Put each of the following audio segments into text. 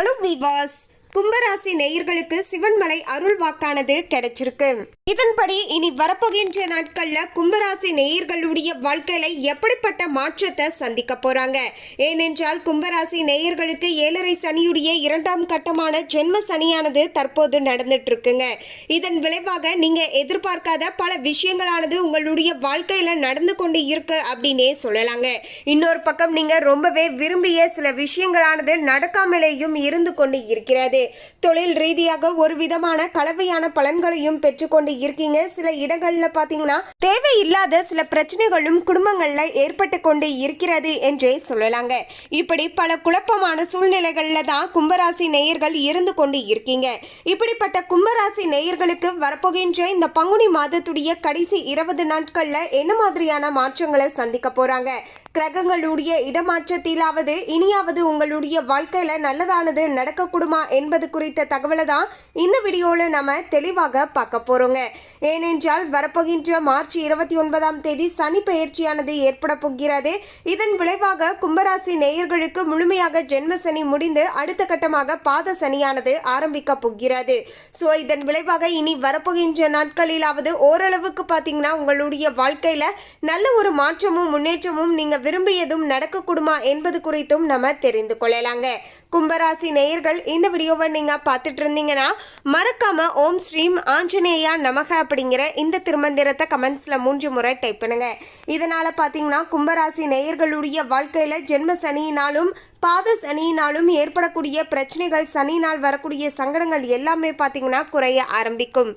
Hello viewers, கும்பராசி நேயர்களுக்கு சிவன்மலை அருள் வாக்கானது கிடைச்சிருக்கு. இதன்படி இனி வரப்போகின்ற நாட்கள்ல கும்பராசி நேயர்களுடைய வாழ்க்கையில எப்படிப்பட்ட மாற்றத்தை சந்திக்க போறாங்க? ஏனென்றால் கும்பராசி நேயர்களுக்கு ஏழரை சனியுடைய இரண்டாம் கட்டமான ஜென்ம சனியானது தற்போது நடந்துட்டு இருக்குங்க இதன் விளைவாக நீங்க எதிர்பார்க்காத பல விஷயங்களானது உங்களுடைய வாழ்க்கையில நடந்து கொண்டு இருக்கு அப்படின்னே சொல்லலாங்க. இன்னொரு பக்கம் நீங்க ரொம்பவே விரும்பிய சில விஷயங்களானது நடக்காமலேயும் இருந்து கொண்டு இருக்கிறது. தொழில் ரீதியாக ஒரு விதமான கலவையான பலன்களையும் பெற்றுக்கொண்டு இருக்கீங்க. சில இடங்கள்ல பாத்தீங்கன்னா தேவையில்லாத சில பிரச்சனைகளும் குடும்பங்கள்ல ஏற்பட்டு கொண்டு இருக்கிறது என்றே சொல்லலாங்க. இப்படி பல குழப்பமான சூழ்நிலைகள்ல தான் கும்பராசி நேயர்கள் இருந்து கொண்டு இருக்கீங்க. இப்படிப்பட்ட கும்பராசி நேயர்களுக்கு வரப்போகின்ற இந்த பங்குனி மாதத்துடைய கடைசி இருபது நாட்கள்ல என்ன மாதிரியான மாற்றங்களை சந்திக்க போறாங்க? கிரகங்களுடைய இடமாற்றத்திலாவது இனியாவது உங்களுடைய வாழ்க்கையில நல்லதானது நடக்கக்கூடுமா என்பது குறித்த தகவலை தான் இந்த வீடியோவில் நம்ம தெளிவாக பார்க்க போகிறோங்க ஏனென்றால் வரப்போகின்ற மார்ச் இருபத்தி ஒன்பதாம் தேதி சனி பயிற்சியானது ஏற்பட போகிறது. இதன் விளைவாக கும்பராசி நேயர்களுக்கு முழுமையாக ஜென்ம சனி முடிந்து அடுத்த கட்டமாக பாத சனியானது ஆரம்பிக்க போகிறது. ஸோ இதன் விளைவாக இனி வரப்போகின்ற நாட்களிலாவது ஓரளவுக்கு பார்த்தீங்கன்னா உங்களுடைய வாழ்க்கையில் நல்ல ஒரு மாற்றமும் முன்னேற்றமும் நீங்கள் விரும்பியதும் நடக்கக்கூடுமா என்பது குறித்தும் நம்ம தெரிந்து கொள்ளலாங்க. கும்பராசி நேயர்கள் இந்த வீடியோவை நீங்கள் பார்த்துட்டு இருந்தீங்கன்னா மறக்காம ஓம் ஸ்ரீம் ஆஞ்சநேயா நமக அப்படிங்கிற இந்த திருமந்திரத்தை கமெண்ட்ஸில் மூன்று முறை டைப் பண்ணுங்க. இதனால் பார்த்தீங்கன்னா கும்பராசி நேயர்களுடைய வாழ்க்கையில் ஜென்ம சனியினாலும் பாத சனியினாலும் ஏற்படக்கூடிய பிரச்சனைகள் சனியினால் வரக்கூடிய சங்கடங்கள் எல்லாமே பார்த்தீங்கன்னா குறைய ஆரம்பிக்கும்.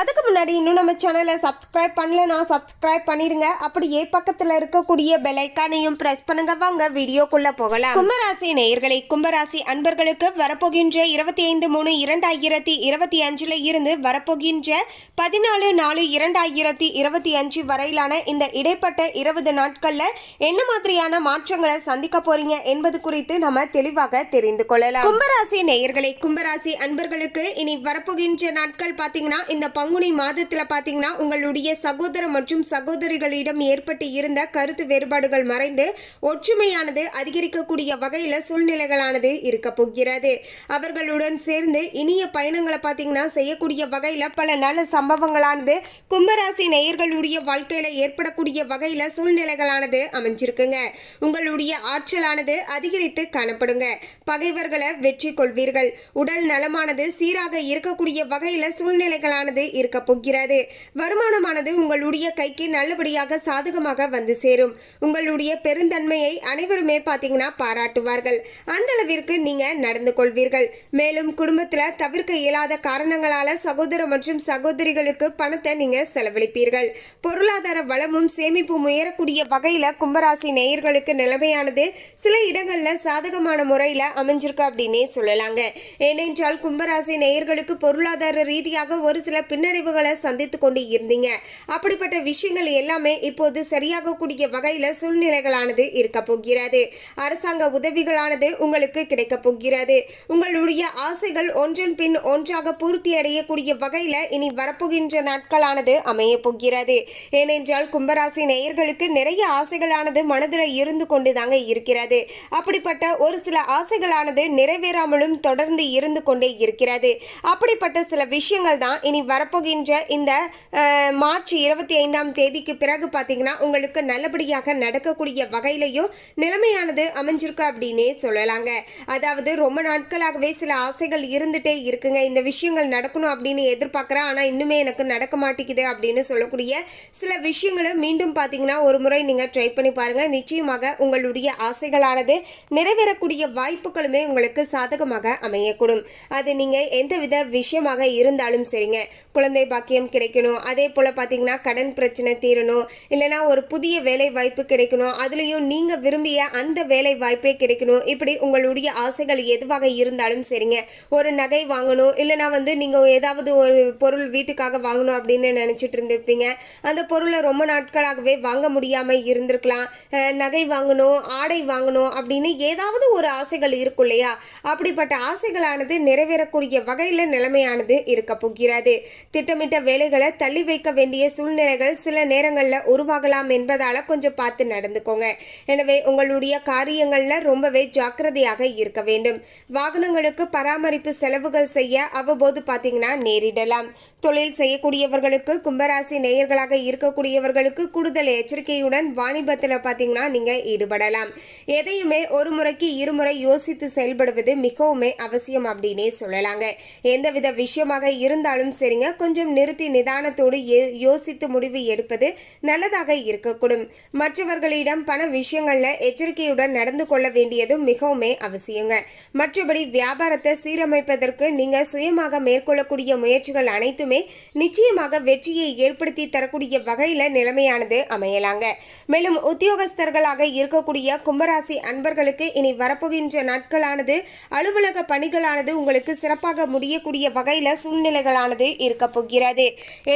அதுக்கு முன்னாடி இன்னும் நம்ம சேனலை சப்ஸ்கிரைப் பண்ணலனா சப்ஸ்கிரைப் பண்ணிடுங்க. அப்படியே பக்கத்தில் இருக்கக்கூடிய பெலைக்கானையும் ப்ரெஸ் பண்ணுங்க. வாங்க வீடியோக்குள்ளே போகலாம். கும்பராசி நேயர்களை கும்பராசி அன்பர்களுக்கு வரப்போகின்ற இருபத்தி ஐந்து மூணு இரண்டாயிரத்தி இருபத்தி அஞ்சில் இருந்து வரப்போகின்ற பதினாலு நாலு இரண்டாயிரத்தி இருபத்தி அஞ்சு வரையிலான இந்த இடைப்பட்ட இருபது நாட்களில் என்ன மாதிரியான மாற்றங்களை சந்திக்க போறீங்க என்பது குறித்து நம்ம தெளிவாக தெரிந்து கொள்ளலாம். கும்பராசி நேயர்களை கும்பராசி அன்பர்களுக்கு இனி வரப்போகின்ற நாட்கள் பார்த்தீங்கன்னா இந்த பங்குனி மாதத்தில் பார்த்தீங்கன்னா உங்களுடைய சகோதர மற்றும் சகோதரிகளிடம் ஏற்பட்டு இருந்த கருத்து வேறுபாடுகள் மறைந்து ஒற்றுமையானது அதிகரிக்கக்கூடிய வகையில் சூழ்நிலைகளானது இருக்க போகிறது. அவர்களுடன் சேர்ந்து இனிய பயணங்களை பார்த்தீங்கன்னா செய்யக்கூடிய வகையில் பல நல்ல சம்பவங்களானது கும்பராசி நேயர்களுடைய வாழ்க்கையில் ஏற்படக்கூடிய வகையில் சூழ்நிலைகளானது அமைஞ்சிருக்குங்க. உங்களுடைய ஆற்றலானது அதிகரித்து காணப்படுங்க. பகைவர்களை வெற்றி கொள்வீர்கள். உடல் நலமானது சீராக இருக்கக்கூடிய வகையில் சூழ்நிலைகளானது இருக்க போகிறது. வருமானமானது உங்களுடைய கைக்கு நல்லபடியாக சாதகமாக வந்து சேரும். உங்களுடைய பெருந்தன்மையை அனைவருமே பார்த்தீங்கன்னா பாராட்டுவார்கள். அந்த அளவிற்கு நீங்க நடந்து கொள்வீர்கள். மேலும் குடும்பத்தில் தவிர்க்க இயலாத காரணங்களால சகோதர மற்றும் சகோதரிகளுக்கு பணத்தை நீங்க செலவழிப்பீர்கள். பொருளாதார வளமும் சேமிப்பும் உயரக்கூடிய வகையில கும்பராசி நேயர்களுக்கு நிலைமையானது சில இடங்களில் சாதகமான முறையில் அமைஞ்சிருக்கு அப்படின்னே சொல்லலாங்க. ஏனென்றால் கும்பராசி நேயர்களுக்கு பொருளாதார ரீதியாக ஒரு சில பின்னடைவுகளை சந்தித்து கொண்டு இருந்தீங்க. அப்படிப்பட்ட விஷயங்கள் எல்லாமே இப்போது சரியாக கூடிய வகையில சூழ்நிலைகளானது இருக்க போகிறது. அரசாங்க உதவிகளானது உங்களுக்கு கிடைக்க போகிறது. உங்களுடைய ஆசைகள் ஒன்றன் பின் ஒன்றாக பூர்த்தி அடையக்கூடிய வகையில இனி வரப்போகின்ற நாட்களானது அமைய போகிறது. ஏனென்றால் கும்பராசி நேயர்களுக்கு நிறைய ஆசைகளானது மனதில் இருந்து கொண்டு தாங்க இருக்கிறது. அப்படிப்பட்ட ஒரு சில ஆசைகளானது நிறைவேறாமலும் தொடர்ந்து இருந்து கொண்டே இருக்கிறது. அப்படிப்பட்ட சில விஷயங்கள் தான் இனி வரப்போகின்ற இந்த மார்ச் இருபத்தி ஐந்தாம் தேதிக்கு பிறகு பார்த்தீங்கன்னா உங்களுக்கு நல்லபடியாக நடக்கக்கூடிய வகையிலையும் நிலைமையானது அமைஞ்சிருக்கு அப்படின்னே சொல்லலாங்க. அதாவது ரொம்ப நாட்களாகவே சில ஆசைகள் இருந்துட்டே இருக்குங்க. இந்த விஷயங்கள் நடக்கணும் அப்படின்னு எதிர்பார்க்குறேன் ஆனால் இன்னுமே எனக்கு நடக்க மாட்டேங்குது அப்படின்னு சொல்லக்கூடிய சில விஷயங்களை மீண்டும் பார்த்தீங்கன்னா ஒரு முறை நீங்கள் ட்ரை பண்ணி பாருங்கள் நிச்சயமாக உங்களுடைய ஆசைகளானது நிறைவேறக்கூடிய வாய்ப்புகளுமே உங்களுக்கு சாதகமாக அமையக்கூடும். அது நீங்கள் எந்தவித விஷயமாக இருந்தாலும் சரிங்க. குழந்தை பாக்கியம் கிடைக்கணும். அதே போல் பார்த்தீங்கன்னா கடன் பிரச்சனை தீரணும். இல்லைனா ஒரு புதிய வேலை வாய்ப்பு கிடைக்கணும். அதுலேயும் நீங்கள் விரும்பிய அந்த வேலை வாய்ப்பே கிடைக்கணும். இப்படி உங்களுடைய ஆசைகள் எதுவாக இருந்தாலும் சரிங்க. ஒரு நகை வாங்கணும். இல்லைனா வந்து நீங்கள் ஏதாவது ஒரு பொருள் வீட்டுக்காக வாங்கணும் அப்படின்னு நினச்சிட்டு இருந்திருப்பீங்க. அந்த பொருளை ரொம்ப நாட்களாகவே வாங்க முடியாமல் இருந்திருக்கலாம். நகை வாங்கணும் ஆடை வாங்கணும் அப்படின்னு ஏதாவது ஒரு ஆசைகள் இருக்கும் இல்லையா? அப்படிப்பட்ட ஆசைகளானது நிறைவேறக்கூடிய வகையில் நிலைமையானது இருக்க போகிறது. திட்டமிட்ட வேலைகளை தள்ளி வைக்க வேண்டிய சூழ்நிலைகள் சில நேரங்களில் உருவாகலாம் என்பதால் கொஞ்சம் பார்த்து நடந்துக்கோங்க. எனவே உங்களுடைய காரியங்களில் ரொம்பவே ஜாக்கிரதையாக இருக்க வேண்டும். வாகனங்களுக்கு பராமரிப்பு செலவுகள் செய்ய அவ்வப்போது பார்த்தீங்கன்னா நேரிடலாம். தொழில் செய்யக்கூடியவர்களுக்கு கும்பராசி நேயர்களாக இருக்கக்கூடியவர்களுக்கு கூடுதல் எச்சரிக்கையுடன் வாணிபத்தில் பார்த்தீங்கன்னா நீங்கள் ஈடுபடலாம். எதையுமே ஒரு முறைக்கு இருமுறை யோசித்து செயல்படுவது மிகவுமே அவசியம் அப்படின்னே சொல்லலாங்க. எந்தவித விஷயமாக இருந்தாலும் சரிங்க. கொஞ்சம் நிறுத்தி நிதானத்தோடு யோசித்து முடிவு எடுப்பது நல்லதாக இருக்கக்கூடும். மற்றவர்களிடம் பண விஷயங்களில் எச்சரிக்கையுடன் நடந்து கொள்ள வேண்டியதும் மிகவுமே அவசியங்க. மற்றபடி வியாபாரத்தை சீரமைப்பதற்கு நீங்கள் சுயமாக மேற்கொள்ளக்கூடிய முயற்சிகள் அனைத்துமே நிச்சயமாக வெற்றியை ஏற்படுத்தி தரக்கூடிய வகையில் நிலைமையானது அமையலாங்க. மேலும் உத்தியோகஸ்தர்களாக இருக்கக்கூடிய கும்பராசி அன்பர்களுக்கு இனி வரப்போகின்ற நாட்களானது அலுவலக பணிகளானது உங்களுக்கு சிறப்பாக முடியக்கூடிய வகையில் சூழ்நிலைகளானது இருக்க போகிறது.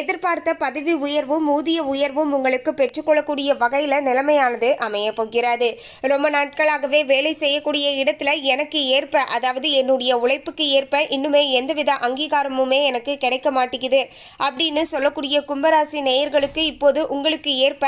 எதிர்பார்த்த பதவி உயர்வும் ஊதிய உயர்வும் உங்களுக்கு பெற்றுக்கொள்ளக்கூடிய வகையில் நிலைமையானது அமைய போகிறது. ரொம்ப நாட்களாகவே வேலை செய்யக்கூடிய இடத்துல எனக்கு ஏற்ப அதாவது என்னுடைய உழைப்புக்கு ஏற்ப இன்னுமே எந்தவித அங்கீகாரமுமே எனக்கு கிடைக்க மாட்டேங்குது. அப்படின்னு சொல்லக்கூடிய கும்பராசி நேயர்களுக்கு இப்போது உங்களுக்கு ஏற்ப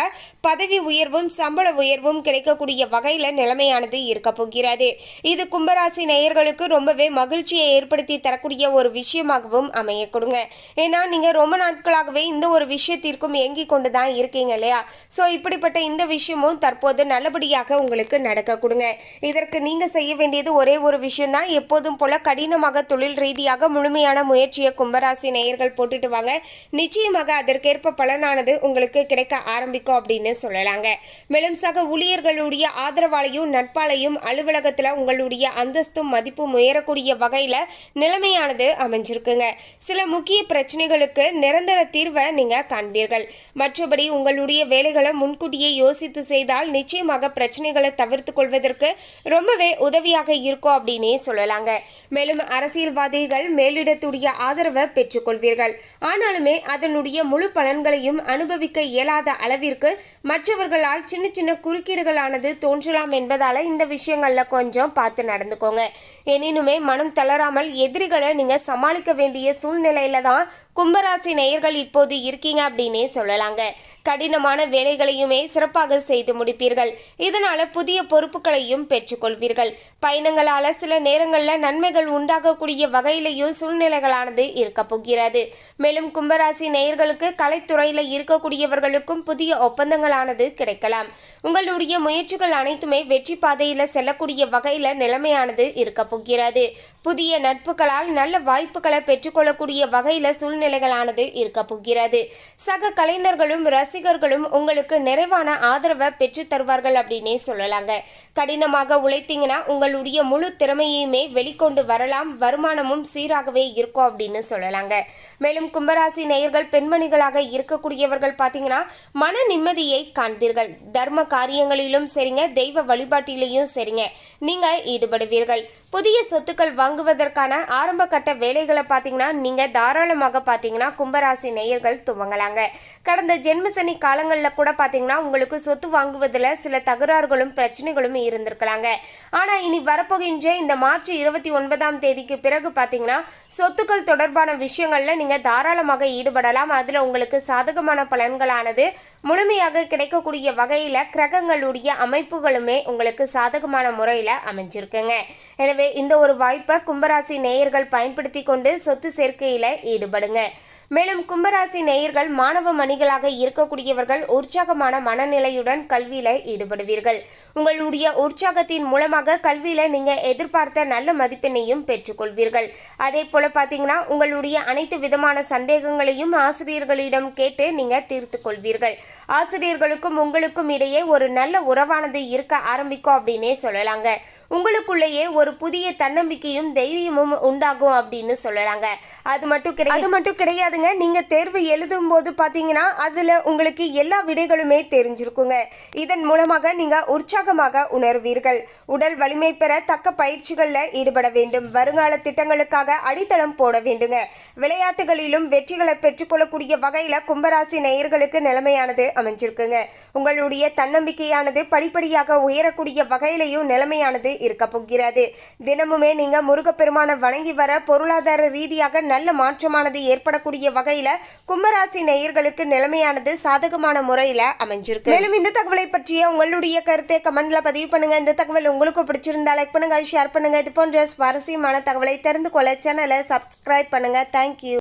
பதவி உயர்வும் சம்பள உயர்வும் கிடைக்கக்கூடிய வகையில் நிலைமையானது இருக்க போகிறது. இது கும்பராசி நேயர்களுக்கு ரொம்பவே மகிழ்ச்சியை ஏற்படுத்தி தரக்கூடிய ஒரு விஷயமாகவும் அமைய கொடுங்க. ஏன்னா நீங்கள் ரொம்ப நாட்களாகவே இந்த ஒரு விஷயத்திற்கும் ஏங்கி கொண்டு தான் இருக்கீங்க இல்லையா? ஸோ இப்படிப்பட்ட இந்த விஷயமும் தற்போது நல்லபடியாக உங்களுக்கு நடக்க கொடுங்க. இதற்கு நீங்கள் செய்ய வேண்டியது ஒரே ஒரு விஷயம்தான். எப்போதும் போல கடினமாக தொழில் ரீதியாக முழுமையான முயற்சியை கும்பராசி நேயர்கள் போட்டுட்டு வாங்க. நிச்சயமாக அதற்கேற்ப பலனானது உங்களுக்கு கிடைக்க ஆரம்பிக்கும் அப்படின்னு சொல்லலாங்க. மேலும் சக ஊழியர்களுடைய ஆதரவாலையும் நட்பாலையும் அலுவலகத்தில் உங்களுடைய அந்தஸ்தும் மதிப்பும் உயரக்கூடிய வகையில் நிலைமையானது அமைஞ்சிருக்குங்க. சில முக்கிய பிரச்சனைகளுக்கு நிரந்தர தீர்வை நீங்கள் காண்பீர்கள். மற்றபடி உங்களுடைய வேலைகளை முன்கூட்டியே யோசித்து செய்தால் நிச்சயமாக பிரச்சனைகளை தவிர்த்து கொள்வதற்கு ரொம்பவே உதவியாக இருக்கும் அப்படின்னே சொல்லலாங்க. மேலும் அரசியல்வாதிகள் மேலிடத்துடைய ஆதரவை பெற்றுக்கொள்வீர்கள். ஆனாலுமே அதனுடைய முழு பலன்களையும் அனுபவிக்க இயலாத அளவிற்கு மற்றவர்களால் சின்ன சின்ன குறுக்கீடுகளானது தோன்றலாம் என்பதால் இந்த விஷயங்களில் கொஞ்சம் பார்த்து நடந்துக்கோங்க. எனினுமே மனம் தளராமல் எதிரிகளை நீங்கள் சமாளிக்க வேண்டிய சூழ்நிலையில தான் கும்பராசி நேயர்கள் இப்போது இருக்கீங்க அப்படின்னே சொல்லலாங்க. கடினமான வேலைகளையுமே சிறப்பாக செய்து முடிப்பீர்கள். இதனால புதிய பொறுப்புகளையும் பெற்றுக்கொள்வீர்கள். பயணங்களால சில நேரங்களில் நன்மைகள் உண்டாகக்கூடிய வகையிலையும் சூழ்நிலைகளானது இருக்க போகிறது. மேலும் கும்பராசி நேயர்களுக்கு கலைத்துறையில் இருக்கக்கூடியவர்களுக்கும் புதிய ஒப்பந்தங்களானது கிடைக்கலாம். உங்களுடைய முயற்சிகள் அனைத்துமே வெற்றி பாதையில் செல்லக்கூடிய வகையில் நிலைமையானது இருக்க போகிறது. புதிய நட்புகளால் நல்ல வாய்ப்புகளை பெற்றுக்கொள்ளக்கூடிய வகையில் சூழ்நிலைகளானது இருக்க போகிறது. சக கலைஞர்களும் ரசிகர்களும் உங்களுக்கு நிறைவான ஆதரவை பெற்று தருவார்கள் அப்படின்னே சொல்லலாங்க. கடினமாக உழைத்தீங்கன்னா உங்களுடைய முழு திறமையுமே வெளிக்கொண்டு வரலாம். வருமானமும் சீராகவே இருக்கும் அப்படின்னு சொல்லலாங்க. மேலும் கும்பராசி நேயர்கள் பெண்மணிகளாக இருக்கக்கூடியவர்கள் பார்த்தீங்கன்னா மன நிம்மதியை காண்பீர்கள். தர்ம காரியங்களிலும் சரிங்க தெய்வ வழிபாட்டிலையும் சரிங்க நீங்க ஈடுபடுவீர்கள். புதிய சொத்துக்கள் வாங்குவதற்கான ஆரம்ப கட்ட வேலைகளை பார்த்தீங்கன்னா நீங்க தாராளமாக பார்த்தீங்கன்னா கும்பராசி நேயர்கள் துவங்கலாங்க. கடந்த ஜென்மசனி காலங்களில் கூட பார்த்தீங்கன்னா உங்களுக்கு சொத்து வாங்குவதில் சில தகராறுகளும் பிரச்சனைகளும் இருந்திருக்கலாங்க. ஆனால் இனி வரப்போகின்ற இந்த மார்ச் இருபத்தி ஒன்பதாம் தேதிக்கு பிறகு பார்த்தீங்கன்னா சொத்துக்கள் தொடர்பான விஷயங்களில் நீங்கள் தாராளமாக ஈடுபடலாம். அதில் உங்களுக்கு சாதகமான பலன்களானது முழுமையாக கிடைக்கக்கூடிய வகையில் கிரகங்களுடைய அமைப்புகளுமே உங்களுக்கு சாதகமான முறையில் அமைஞ்சிருக்குங்க. எனவே இந்த ஒரு வாய்ப்பை கும்பராசி நேயர்கள் பயன்படுத்தி கொண்டு சொத்து சேர்க்கையில் ஈடுபடுங்க. மேலும் கும்பராசி நேயர்கள் மாணவ மணிகளாக இருக்கக்கூடியவர்கள் உற்சாகமான மனநிலையுடன் கல்வியில ஈடுபடுவீர்கள். உங்களுடைய உற்சாகத்தின் மூலமாக கல்வியில நீங்க எதிர்பார்த்த நல்ல மதிப்பெண்ணையும் பெற்றுக்கொள்வீர்கள். அதே போல பாத்தீங்கன்னா உங்களுடைய அனைத்து விதமான சந்தேகங்களையும் ஆசிரியர்களிடம் கேட்டு நீங்க தீர்த்து கொள்வீர்கள். ஆசிரியர்களுக்கும் உங்களுக்கும் இடையே ஒரு நல்ல உறவானது இருக்க ஆரம்பிக்கும் அப்படின்னே சொல்லலாங்க. உங்களுக்குள்ளேயே ஒரு புதிய தன்னம்பிக்கையும் தைரியமும் உண்டாகும் அப்படின்னு சொல்லலாங்க. அது மட்டும் கிடையாது அது மட்டும் கிடையாதுங்க. நீங்க தேர்வு எழுதும் போது பாத்தீங்கன்னா அதுல உங்களுக்கு எல்லா விடைகளுமே தெரிஞ்சிருக்குங்க. இதன் மூலமாக நீங்க உற்சாகமாக உணர்வீர்கள். உடல் வலிமை பெற தக்க பயிற்சிகள்ல ஈடுபட வேண்டும். வருங்கால திட்டங்களுக்காக அடித்தளம் போட வேண்டுங்க. விளையாட்டுகளிலும் வெற்றிகளை பெற்றுக்கொள்ளக்கூடிய வகையில கும்பராசி நேயர்களுக்கு நிலைமையானது அமைஞ்சிருக்குங்க. உங்களுடைய தன்னம்பிக்கையானது படிப்படியாக உயரக்கூடிய வகையிலையும் நிலைமையானது இருக்க போகிறது. தினமுமே நீங்க முருகப்பெருமானை வணங்கி வர பொருளாதார ரீதியாக நல்ல மாற்றமானது ஏற்படக்கூடிய வகையில கும்பராசி நேயர்களுக்கு நிலைமையானது சாதகமான முறையில அமைஞ்சிருக்கு. மேலும் இந்த தகவலை பற்றிய உங்களுடைய கருத்தை கமெண்ட்ல பதிவு பண்ணுங்க. இந்த தகவல் உங்களுக்கு பிடிச்சிருந்தா லைக் பண்ணுங்க ஷேர் பண்ணுங்க. இது போன்ற சுவாரஸ்யமான தகவலை தெரிந்து கொள்ள சேனலை சப்ஸ்கிரைப் பண்ணுங்க. தேங்க்யூ